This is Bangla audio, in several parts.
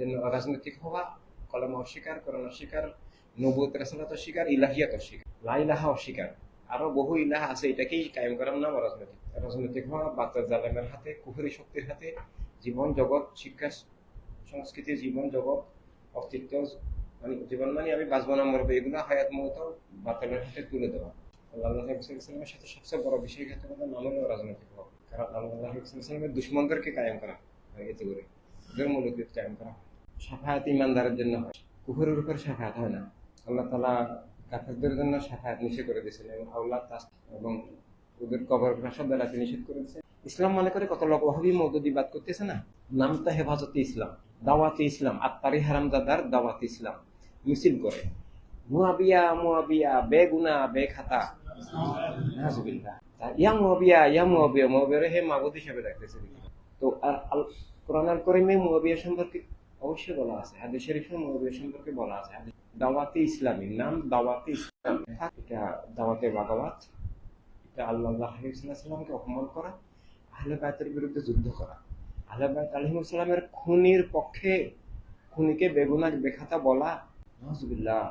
রাজনৈতিক হওয়া, কলম অস্বীকার করণ অস্বীকার নবুত রাসালাত অস্বীকার, ইলাহিয়াত অস্বীকার। লাইলাহা অস্বীকার। আরও বহু ইলাহা আছে, এটাকেই কায়েম করার নাম রাজনৈতিক। রাজনৈতিক হওয়া বাচ্চার জালেমের হাতে, কুহুরি শক্তির হাতে, জীবন জগৎ, শিক্ষা, সংস্কৃতি, জীবন জগৎ, অস্তিত্ব মানে জীবন মানে আমি বাঁচবো না, মরবো, এগুলো হায়াত মত বাতালের হাতে তুলে দেওয়া। আল্লাহ ইসলামের সাথে সবচেয়ে বড় বিশ্বাসঘাতকতার নাম হলো রাজনৈতিক হওয়া। কারণ আল্লাহ ইসলামের দুশ্মনদেরকে কায়েম করা এতে করে। মূলত কায়েম করা। হয় সাফায়াত ইমানদারের জন্য হয়। কুকুরের উপর সাফায়াত হয় না। আল্লাহ তালা কাফেরদের জন্য সাফায়াত নিষেধ করে দিয়েছেন এবং আল্লাহ তাস এবং ওদের কবর ভাষা দ্বারা নিষেধ করে দিয়েছেন। ইসলাম মনে করে কত লোক ওহাবি মৌদুদিবাদ করতেছে না? নামটা হেফাজতে ইসলাম, দাওয়াতে ইসলাম, আত্মারি হারামজাদার দাওয়াতে ইসলাম। মিছিল করে। মুয়াবিয়া মুয়াবিয়া, বেগুনা বে খাতা ইয়া মুয়াবিয়া ইয়া মুয়াবিয়া মুয়াবিয়া হে মাবুদ হিসেবে ডাকতেছে তো আর আল কোরআন করিমে মুয়াবিয়া সম্পর্কে অবশ্যই বলা আছে, হাদিস শরীফে মুয়াবিয়া সম্পর্কে বলা আছে। দাওয়াতে ইসলামী নাম দাওয়াতে ইসলাম। এটা দাওয়াতে বাগাওয়াত, এটা আল্লাহ সাল্লামকে অপমান করা, আহলে বিরুদ্ধে যুদ্ধ করা। আহলে বায়ত আলহিমুসালামের খুনির পক্ষে খুনিকে বেগুনা, বেখাতা বলা নজবিল্লাহ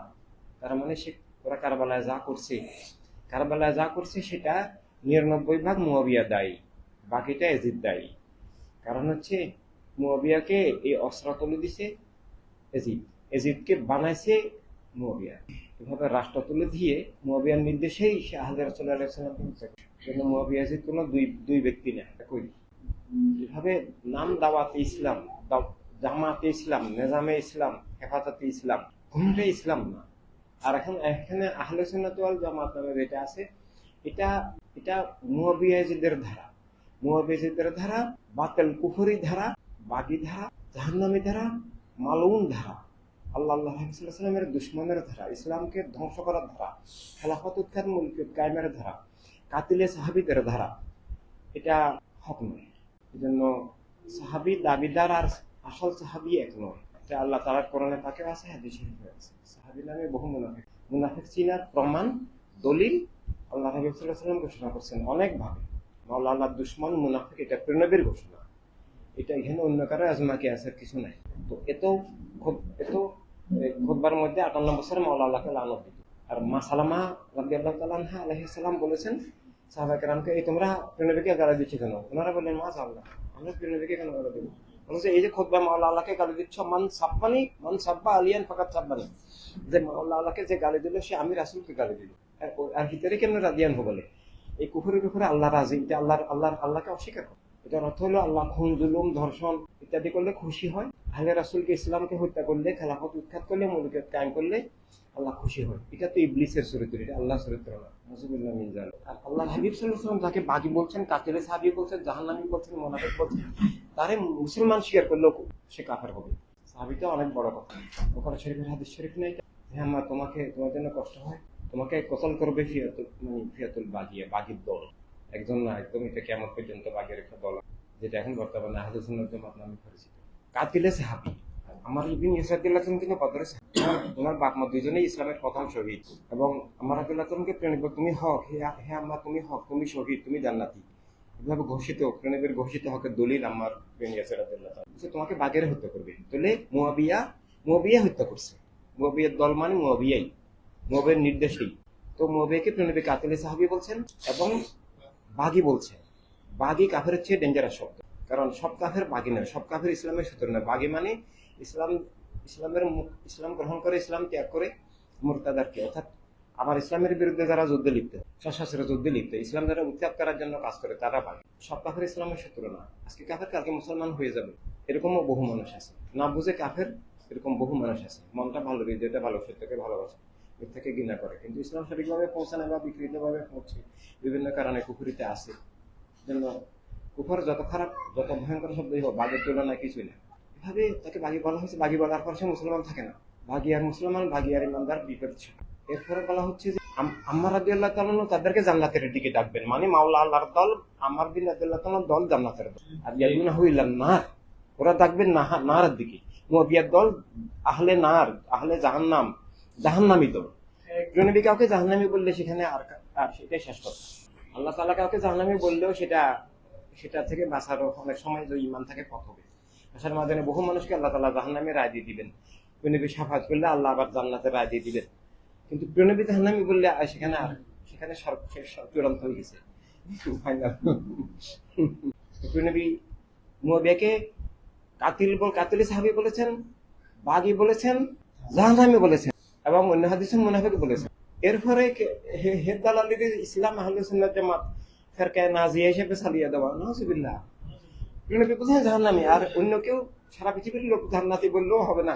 তার মানে সে, ওরা কারবালায় যা করছে, কারবালায় যা করছে সেটা নিরানব্বই ভাগ মুয়াবিয়া দায়ী, বাকিটা এজিদ দায়ী। কারণ হচ্ছে মুয়াবিয়াকে এই অস্ত্র তুলে দিছে এজিদ। এজিদকে বানাইছে মুয়াবিয়া। এভাবে রাষ্ট্র তুলে দিয়ে মুয়াবিয়ার নির্দেশেই সে আলাইহি কিন্তু মুয়াবিয়া এজিদ কোনো দুই দুই ব্যক্তি না একই এভাবে নাম দাওয়াতে ইসলাম জামাতে ইসলাম, নেজামে ইসলাম, হেফাজতে ইসলাম, কোনটাই ইসলাম না। আর এখন, এখানে আহলে সুন্নাত জামাত নামে যেটা আছে, এটা এটা মুয়াবিয়াজিদের ধারা। মুয়াবিয়াজিদের ধারা, বাতেল কুফরি ধারা, বাগি ধারা, জাহান্নামী ধারা, মালউন ধারা। আল্লাহ আল্লাহ হাবিসাল্লামের দুশ্মনের ধারা, ইসলামকে ধ্বংস করার ধারা, খেলাফত উৎখাত মুলক কায়েমের ধারা, কাতিলে সাহাবিদের ধারা। এটা হক নয়। জন্য সাহাবি দাবিদার আর আসল সাহাবি এক নয়। এটা আল্লাহ তালার কোরআনে পাকে আছে, হাদিস আছে। সাহাবি নামে বহু মুনাফিক মুনাফিক চিনার প্রমাণ, দলিল আল্লাহ হাবিব সাল্লাম ঘোষণা করছেন অনেকভাবে। মাওলা আল্লাহ দুশ্মন মুনাফিক, এটা প্রণবের ঘোষণা। এটা এখানে অন্য কারও আজমাকে আছে আর কিছু নাই। তো এত এত খোদবার মধ্যে আটান্ন বছর মাওলা আল্লাহকে লানত দিত। আর মা সালামা রাবি আল্লাহ তালাহা আলহিসাল্লাম বলেছেন সাহাবাকেরামকে এই তোমরা প্রণবীকে গালি দিচ্ছ কেন? ওনারা বললেন, মা আল্লাহ আমরা প্রণবীকে কেন গালি দেবো? বলছে, এই যে খোদবা মাওলা আল্লাহকে গালি দিচ্ছ, মান সাব্বানি, মান সাব্বা আলিয়ান ফাকাত সাব্বানি। যে মাওলা আল্লাহকে যে গালি দিল, সে আমি রাসুলকে গালি দিল। আর ভিতরে কেমন রাজিয়ান হো বলে এই কুকুরের উপরে আল্লাহ রাজি এটা আল্লাহর আল্লাহর আল্লাহকে অস্বীকার করে। এটার অর্থ হলো আল্লাহ খুন জুলুম ধর্ষণ ইত্যাদি করলে খুশি হয়। আহলে রাসুলকে ইসলামকে হত্যা করলে খেলাফত উৎখাত করলে মৌলিক কায়েম করলে আল্লাহ খুশি হয়। এটা তো ইবলিসের চরিত্র এটা আল্লাহ চরিত্র না। নাজুবিল্লাহ মিন আর আল্লাহ হাবিব ওয়াসাল্লাম যাকে বাগি বলছেন কাতিলে সাহাবী বলছেন জাহান্নামী বলছেন মুনাফিক বলছেন তারে মুসলমান স্বীকার করলেও সে কাফের হবে। সাহাবীটা অনেক বড় কথা। ওখানে শরীফের হাদিস শরীফ নাই। হ্যাঁ মা তোমাকে তোমার জন্য কষ্ট হয়। তোমাকে কতল করবে ফিয়াতুল মানে ফিয়াতুল বাগিয়া বাগির দল। একজন না, একদম এটা কেমন পর্যন্ত বাগের একটা দল যেটা এখন বর্তমানে আহলে সুন্নাত জামাত নামে পরিচিত। কাতিলে সাহাবী। আমার ইবিন ইসরাতুল্লাহ কিন্তু সাহাবী। তোমার বাপ মা দুজনেই ইসলামের প্রথম শহীদ। এবং আমার আব্দুল্লাহ তোমাকে প্রেরণ তুমি হক, হে হে আম্মা, তুমি হক, তুমি শহীদ, তুমি জান্নাতি। এভাবে ঘোষিত, প্রেরণের ঘোষিত হকের দলিল আমার প্রেম ইয়াসের সে তোমাকে বাগের হত্যা করবে। তাহলে মুয়াবিয়া মুয়াবিয়া হত্যা করছে। মুয়াবিয়ার দল মানে মুয়াবিয়াই। মুয়াবিয়ার নির্দেশেই। তো মুয়াবিয়াকে প্রণবী কাতিলে সাহাবী বলছেন এবং বাগি বলছেন বাগি কাফের চেয়ে ডেঞ্জারাস শব্দ। কারণ সব কাফের বাগি নয়, সব কাফের ইসলামের সূত্র নয়। বাগি মানে ইসলাম, ইসলামের ইসলাম গ্রহণ করে, ইসলাম ত্যাগ করে মুরতাদারকে। অর্থাৎ আবার ইসলামের বিরুদ্ধে যারা যুদ্ধে লিপ্ত, সশস্ত্র যুদ্ধে লিপ্ত, ইসলাম যারা উত্যাগ করার জন্য কাজ করে, তারা বাগি। সব কাফের ইসলামের শত্রু না আজকে কাফের কালকে মুসলমান হয়ে যাবে। এরকমও বহু মানুষ আছে। না বুঝে কাফের, এরকম বহু মানুষ আছে। মনটা ভালো, হৃদয়টা ভালো, সত্যকে ভালোবাসে। মিথ্যাকে ঘৃণা করে। কিন্তু ইসলাম সঠিকভাবে পৌঁছে পৌঁছানো বা বিকৃতভাবে পৌঁছে বিভিন্ন কারণে কুকুরিতে আসে জন্য কুকুর যত খারাপ, যত ভয়ঙ্কর শব্দই হোক, বাঘের তুলনায় কিছুই না। এভাবে তাকে বাঘি বলা হয়েছে, বাঘি বলার পর সে মুসলমান থাকে না। বাঘি আর মুসলমান, বাঘি আর ইমানদার বিপরীত। এরপরে বলা হচ্ছে যে, আম- আম্মার রাদি আল্লাহ তালন তাদেরকে জান্নাতের দিকে ডাকবেন। মানে মাওলা আল্লাহর দল আমার বিন আব্দুল্লাহ তালন দল জান্নাতের দল। আর ইয়াইনা হইলাম নার। ওরা ডাকবেন নাহা, নারের দিকে। মুয়াবিয়ার দল আহলে নার, আহলে জাহান্নাম। জাহান্নামী জনবী কাউকে জাহান্নামী বললে সেখানে আর আর সেটাই শেষ আল্লাহ তালা কাউকে জাহান্নামী বললেও সেটা সেটা থেকে বাঁচারও অনেক সময় যে ইমান থাকে পথ হবে। বহু মানুষকে আল্লাহ তালা জাহান্নামে রায় দিয়ে দিবেন। সাফাত করলে আল্লাহ আবার জান্নাতে রায় দিয়ে দিবেন। কিন্তু প্রণবী জাহান্নামি বললে সেখানে আর, সেখানে চূড়ান্ত হয়ে গেছে। প্রণবী কাতিল কাতিল সাহাবি বলেছেন, বাগি বলেছেন, জাহান্নামি বলেছেন। এবং অন্য হাদিসে মুনাফিক বলেছেন এরপরে হে- হেদাল আলীর ইসলাম, আহলে জামাত, ফেরকায় নাজিয়া হিসেবে চালিয়ে দেওয়া। জাহান্নামি। আর অন্য কেউ সারা পৃথিবীর লোক জান্নাতি বললেও হবে না।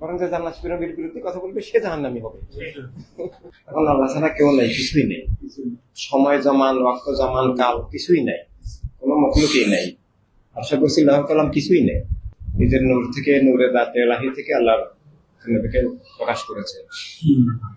বরং যে জান্নাত বিরুদ্ধে কথা বলবে, সে জাহান্নামি হবে। আল্লাহ ছাড়া কেউ নাই, কিছুই নেই। সময় জমান, রক্ত জমান, কাল কিছুই নাই। কোনো মখলুকই নাই। আশা করছি লাহ কালাম কিছুই নেই। নিজের নূর থেকে, নূরের দাঁতে লাহি থেকে আল্লাহ নবীকে প্রকাশ করেছে।